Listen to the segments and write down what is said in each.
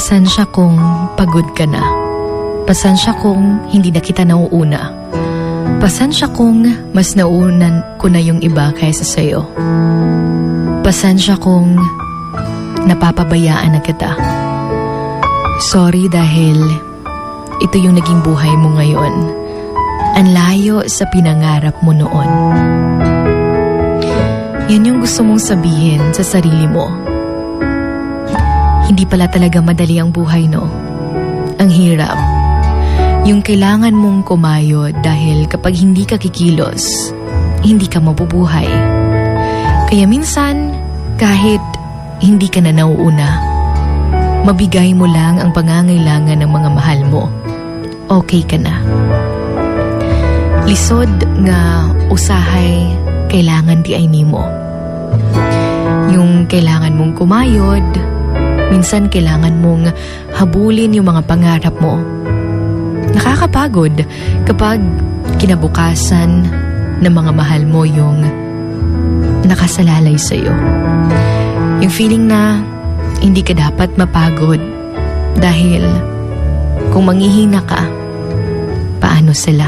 Pasensya kung pagod ka na. Pasensya kung hindi na kita nauuna. Pasensya kung mas nauunan ko na yung iba kaysa sa'yo. Pasensya kung napapabayaan na kita. Sorry dahil ito yung naging buhay mo ngayon. Ang layo sa pinangarap mo noon. Yan yung gusto mong sabihin sa sarili mo. Hindi pala talaga madali ang buhay, no? Ang hirap. Yung kailangan mong kumayo dahil kapag hindi ka kikilos, hindi ka mabubuhay. Kaya minsan, kahit hindi ka na nauuna, mabigay mo lang ang pangangailangan ng mga mahal mo. Okay ka na. Lisod nga usahay kailangan di ay nimo. Yung kailangan mong kumayod, minsan kailangan mong habulin yung mga pangarap mo. Nakakapagod kapag kinabukasan ng mga mahal mo yung nakasalalay sa'yo. Yung feeling na hindi ka dapat mapagod dahil kung manghihina ka, paano sila?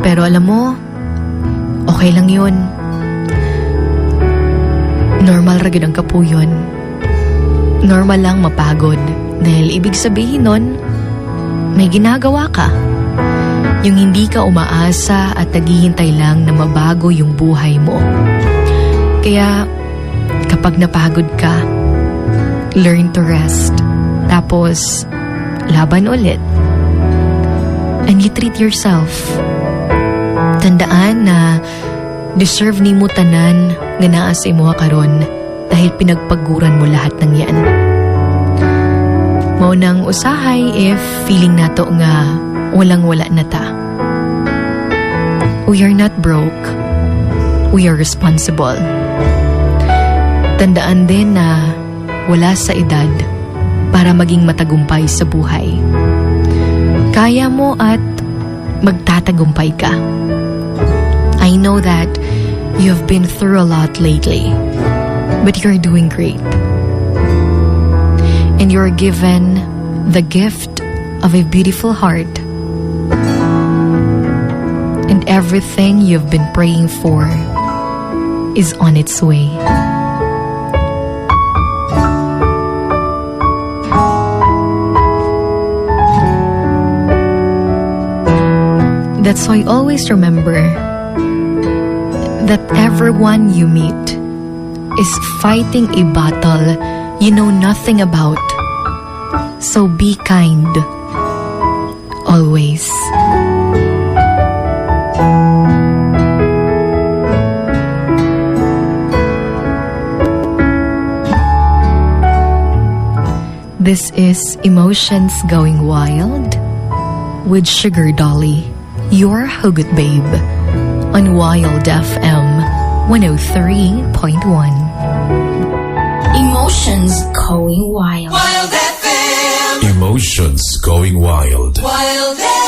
Pero alam mo, okay lang yun. Normal ragid ang kapuyon. Normal lang mapagod dahil ibig sabihin nun, may ginagawa ka. Yung hindi ka umaasa at naghihintay lang na mabago yung buhay mo. Kaya kapag napagod ka, learn to rest. Tapos, laban ulit. And you treat yourself. Tandaan na deserve ni mo tanan nga naa sa imo karon dahil pinagpaguran mo lahat ng yan. Mao nang usahay if feeling nato nga walang-wala na ta. We are not broke. We are responsible. Tandaan din na wala sa edad para maging matagumpay sa buhay. Kaya mo at magtatagumpay ka. I know that you have been through a lot lately, but you're doing great. And you're given the gift of a beautiful heart. And everything you've been praying for is on its way. That's why I always remember that everyone you meet is fighting a battle you know nothing about. So be kind. Always. This is Emotions Going Wild with Sugar Dolly, your Hugot Babe, on Wild FM 103.1. Emotions going wild. Wild FM. Emotions going wild. Wild FM.